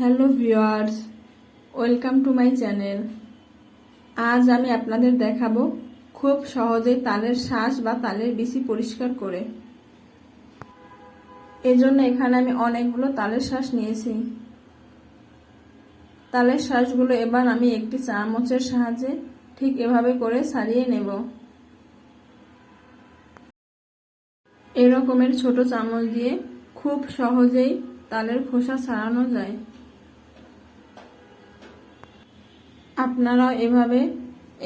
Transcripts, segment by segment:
Hello viewers, welcome to my channel. আজ আমি আপনাদের দেখাবো খুব সহজে তালের শ্বাস বা তালের বিচি পরিষ্কার করে। এজন্য এখানে আমি অনেকগুলো তালের শ্বাস নিয়েছি। তালের শ্বাসগুলো এবার আমি একটি চামচের সাহায্যে ঠিক এভাবে করে ছাড়িয়ে নেব। এরকমের ছোট চামচ দিয়ে খুব সহজেই তালের খোসা ছাড়ানো যায়। আপনারাও এভাবে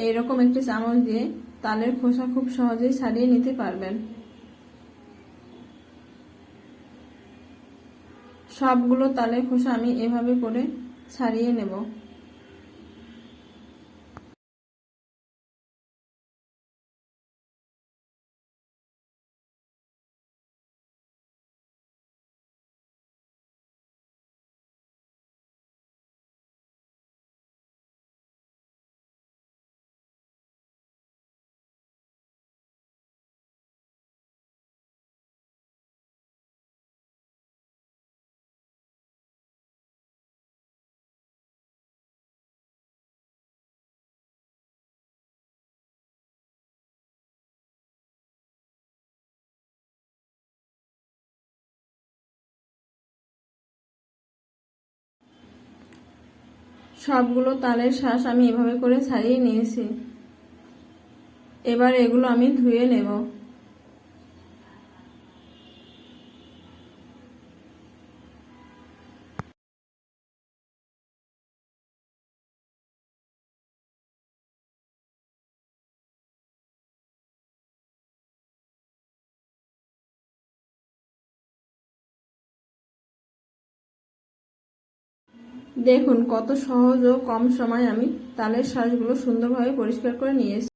এইরকম একটি চামচ দিয়ে তালের খোসা খুব সহজেই ছাড়িয়ে নিতে পারবেন। সবগুলো তালের খোসা আমি এভাবে করে ছাড়িয়ে নেব। সবগুলো তালের শ্বাস আমি এভাবে করে ছাড়িয়ে নিয়েছি। এবার এগুলো আমি ধুয়ে নেব। দেখুন কত সহজ ও কম সময় আমি তালের শাঁসগুলো সুন্দরভাবে পরিষ্কার করে নিয়েছি